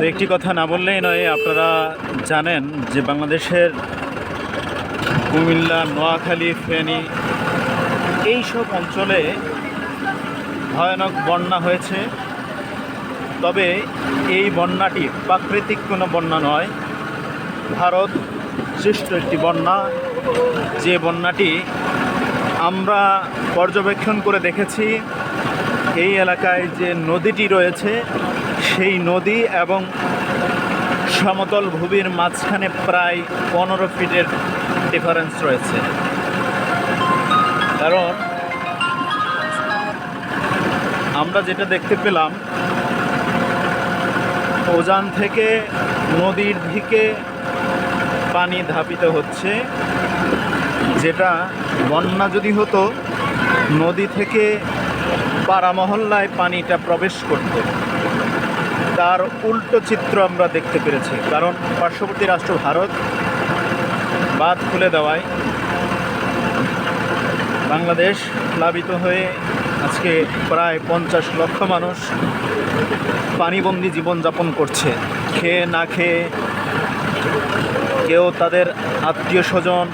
তো একটি কথা না বললেই নয়, আপনারা জানেন যে বাংলাদেশের কুমিল্লা, নোয়াখালী, ফেনী এইসব অঞ্চলে ভয়ানক বন্যা হয়েছে। তবে এই বন্যাটি প্রাকৃতিক কোনো বন্যা নয়। ভারত সৃষ্ট একটি বন্যা। যে বন্যাটি আমরা পর্যবেক্ষণ করে দেখেছি। এই এলাকায় যে নদীটি রয়েছে সেই নদী এবং সমতল ভূমির মাঝখানে প্রায় পনেরো ফিটের ডিফারেন্স রয়েছে। কারণ আমরা যেটা দেখতে পেলাম, ওজান থেকে নদীর দিকে পানি ধাপিত হচ্ছে, যেটা বন্যা যদি হতো, নদী থেকে পাড়া মহল্লায় পানিটা প্রবেশ করত। তার উল্টো চিত্র আমরা দেখতে পেরেছি, কারণ পার্শ্ববর্তী রাষ্ট্র ভারত বাঁধ খুলে দেওয়ায় বাংলাদেশ প্লাবিত হয়ে আজকে প্রায় পঞ্চাশ লক্ষ মানুষ পানিবন্দি জীবনযাপন করছে। খেয়ে না খেয়ে কেউ তাদের আত্মীয় স্বজন,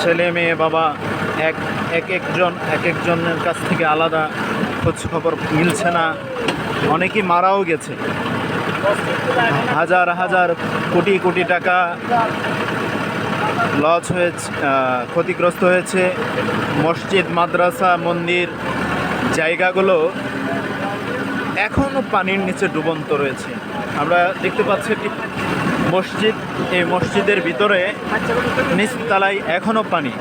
ছেলে মেয়ে, বাবা, এক এক একজন, এক একজনের কাছ থেকে আলাদা খোঁজ খবর মিলছে না। অনেকেই মারাও গেছে। হাজার হাজার কোটি কোটি টাকা লস হয়েছে ক্ষতিগ্রস্ত হয়েছে মসজিদ, মাদ্রাসা, মন্দির, জায়গাগুলো। এখনও পানির নিচে ডুবন্ত রয়েছে। আমরা দেখতে পাচ্ছি একটি মসজিদ। এই মসজিদের ভিতরে নিচতলায় এখনও পানি।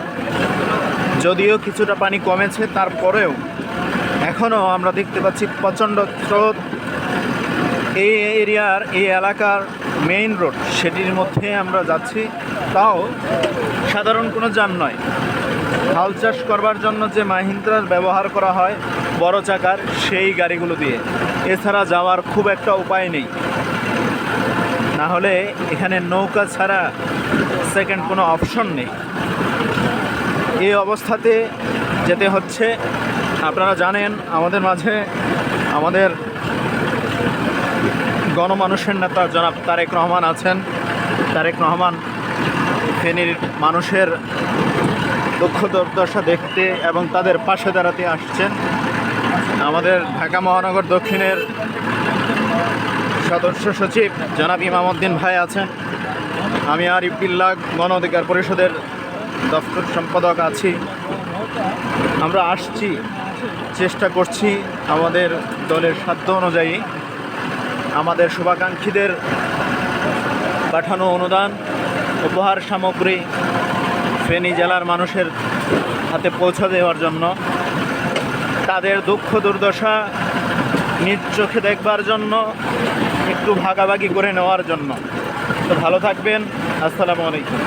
যদিও কিছুটা পানি কমেছে, তারপরেও এখনও আমরা দেখতে পাচ্ছি প্রচণ্ড স্রোত। এই এরিয়ার, এই এলাকার মেইন রোড সেটির মধ্যে আমরা যাচ্ছি। তাও সাধারণ কোনো যান নয়। হাল চাষ করবার জন্য যে মাহিন্দ্রার ব্যবহার করা হয়, বড় চাকার সেই গাড়িগুলো দিয়ে। এছাড়া যাওয়ার খুব একটা উপায় নেই। না হলে এখানে নৌকা ছাড়া সেকেন্ড কোনো অপশন নেই। এই অবস্থাতে যেতে হচ্ছে। আপনারা জানেন, আমাদের মাঝে আমাদের গণমানুষের নেতা জনাব তারেক রহমান আছেন। তারেক রহমান ফেনীর মানুষের দুঃখ দুর্দশা দেখতে এবং তাদের পাশে দাঁড়াতে আসছেন। আমাদের ঢাকা মহানগর দক্ষিণের সদস্য সচিব জনাব ইমামউদ্দিন ভাই আছেন। আমি আর ইবদুল্লাহ গণ অধিকার পরিষদের দপ্তর সম্পাদক আছি। আমরা আসছি, চেষ্টা করছি আমাদের দলের সাধ্য অনুযায়ী আমাদের শুভাকাঙ্ক্ষীদের পাঠানো অনুদান, উপহার সামগ্রী ফেনী জেলার মানুষের হাতে পৌঁছে দেওয়ার জন্য। তাদের দুঃখ দুর্দশা নিজ চোখে দেখবার জন্য, একটু ভাগাভাগি করে নেওয়ার জন্য। তো ভালো থাকবেন, আসসালামু আলাইকুম।